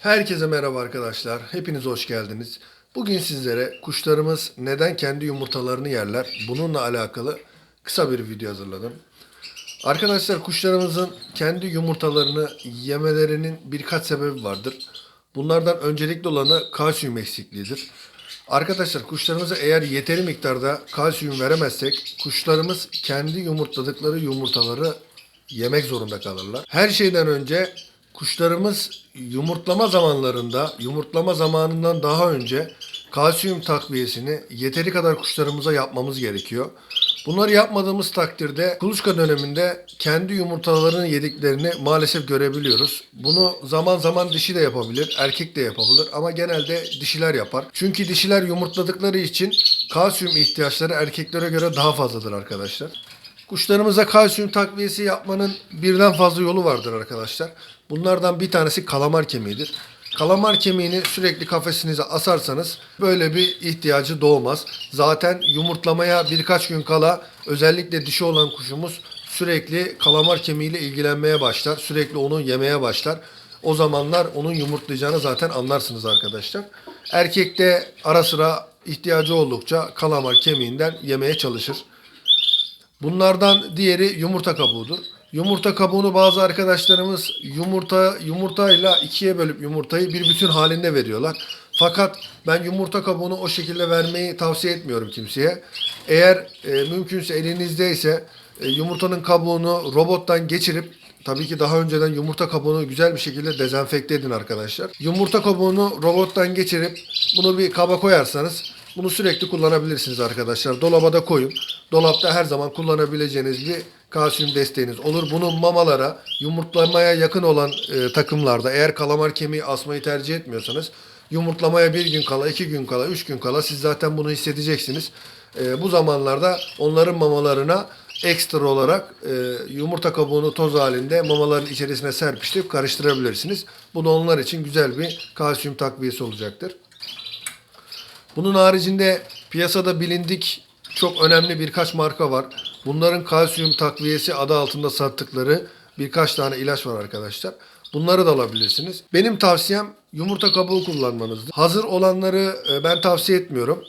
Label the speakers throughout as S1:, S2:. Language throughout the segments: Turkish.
S1: Herkese merhaba arkadaşlar. Hepiniz hoş geldiniz. Bugün sizlere kuşlarımız neden kendi yumurtalarını yerler bununla alakalı kısa bir video hazırladım. Arkadaşlar kuşlarımızın kendi yumurtalarını yemelerinin birkaç sebebi vardır. Bunlardan öncelikli olanı kalsiyum eksikliğidir. Arkadaşlar kuşlarımıza eğer yeteri miktarda kalsiyum veremezsek kuşlarımız kendi yumurtladıkları yumurtaları yemek zorunda kalırlar. Her şeyden önce kuşlarımız yumurtlama zamanlarında, yumurtlama zamanından daha önce kalsiyum takviyesini yeteri kadar kuşlarımıza yapmamız gerekiyor. Bunları yapmadığımız takdirde kuluçka döneminde kendi yumurtalarını yediklerini maalesef görebiliyoruz. Bunu zaman zaman dişi de yapabilir, erkek de yapabilir ama genelde dişiler yapar. Çünkü dişiler yumurtladıkları için kalsiyum ihtiyaçları erkeklere göre daha fazladır arkadaşlar. Kuşlarımıza kalsiyum takviyesi yapmanın birden fazla yolu vardır arkadaşlar. Bunlardan bir tanesi kalamar kemiğidir. Kalamar kemiğini sürekli kafesinize asarsanız böyle bir ihtiyacı doğmaz. Zaten yumurtlamaya birkaç gün kala özellikle dişi olan kuşumuz sürekli kalamar kemiğiyle ilgilenmeye başlar. Sürekli onu yemeye başlar. O zamanlar onun yumurtlayacağını zaten anlarsınız arkadaşlar. Erkek de ara sıra ihtiyacı oldukça kalamar kemiğinden yemeye çalışır. Bunlardan diğeri yumurta kabuğudur. Yumurta kabuğunu bazı arkadaşlarımız yumurta yumurtayla ikiye bölüp yumurtayı bir bütün halinde veriyorlar. Fakat ben yumurta kabuğunu o şekilde vermeyi tavsiye etmiyorum kimseye. Eğer e, mümkünse elinizdeyse e, yumurtanın kabuğunu robottan geçirip Tabii ki daha önceden yumurta kabuğunu güzel bir şekilde dezenfekte edin arkadaşlar. Yumurta kabuğunu robottan geçirip bunu bir kaba koyarsanız bunu sürekli kullanabilirsiniz arkadaşlar. Dolaba da koyun. Dolapta her zaman kullanabileceğiniz bir kalsiyum desteğiniz olur. Bunu mamalara, yumurtlamaya yakın olan e, takımlarda eğer kalamar kemiği asmayı tercih etmiyorsanız yumurtlamaya bir gün kala, iki gün kala, üç gün kala siz zaten bunu hissedeceksiniz. E, bu zamanlarda onların mamalarına ekstra olarak e, yumurta kabuğunu toz halinde mamaların içerisine serpiştirip karıştırabilirsiniz. Bu da onlar için güzel bir kalsiyum takviyesi olacaktır. Bunun haricinde piyasada bilindik çok önemli birkaç marka var. Bunların kalsiyum takviyesi adı altında sattıkları birkaç tane ilaç var arkadaşlar. Bunları da alabilirsiniz. Benim tavsiyem yumurta kabuğu kullanmanızdır. Hazır olanları e, ben tavsiye etmiyorum.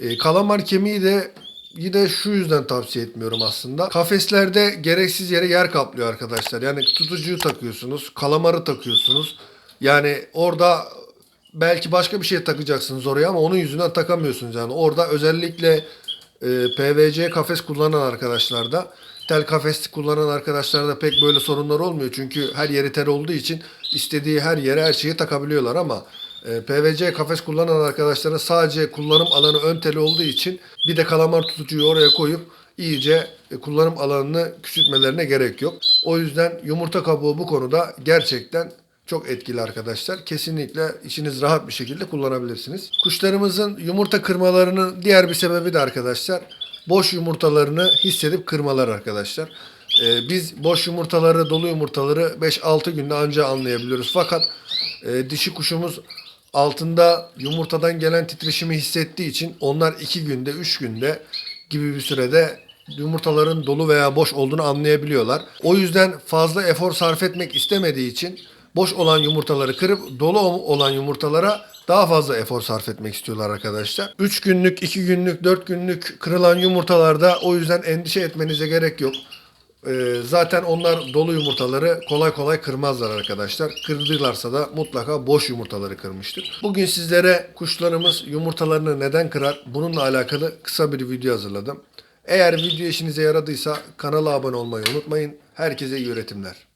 S1: E, kalamar kemiği de yine şu yüzden tavsiye etmiyorum aslında. Kafeslerde gereksiz yere yer kaplıyor arkadaşlar. Yani tutucuyu takıyorsunuz, kalamarı takıyorsunuz. Yani orada belki başka bir şey takacaksınız oraya ama onun yüzünden takamıyorsunuz yani. Orada özellikle e, PVC kafes kullanan arkadaşlarda tel kafes kullanan arkadaşlarda pek böyle sorunlar olmuyor. Çünkü her yeri tel olduğu için istediği her yere her şeyi takabiliyorlar ama e, PVC kafes kullanan arkadaşların sadece kullanım alanı ön teli olduğu için bir de kalamar tutucuyu oraya koyup iyice e, kullanım alanını küçültmelerine gerek yok. O yüzden yumurta kabuğu bu konuda gerçekten çok etkili arkadaşlar. Kesinlikle içiniz rahat bir şekilde kullanabilirsiniz. Kuşlarımızın yumurta kırmalarının diğer bir sebebi de arkadaşlar boş yumurtalarını hissedip kırmalar arkadaşlar. Ee, biz boş yumurtaları, dolu yumurtaları 5-6 günde anca anlayabiliyoruz. Fakat e, dişi kuşumuz altında yumurtadan gelen titreşimi hissettiği için onlar 2 günde, 3 günde gibi bir sürede yumurtaların dolu veya boş olduğunu anlayabiliyorlar. O yüzden fazla efor sarf etmek istemediği için boş olan yumurtaları kırıp dolu olan yumurtalara daha fazla efor sarf etmek istiyorlar arkadaşlar. 3 günlük, 2 günlük, 4 günlük kırılan yumurtalarda o yüzden endişe etmenize gerek yok. Ee, zaten onlar dolu yumurtaları kolay kolay kırmazlar arkadaşlar. Kırdılarsa da mutlaka boş yumurtaları kırmıştır. Bugün sizlere kuşlarımız yumurtalarını neden kırar bununla alakalı kısa bir video hazırladım. Eğer video işinize yaradıysa kanala abone olmayı unutmayın. Herkese iyi üretimler.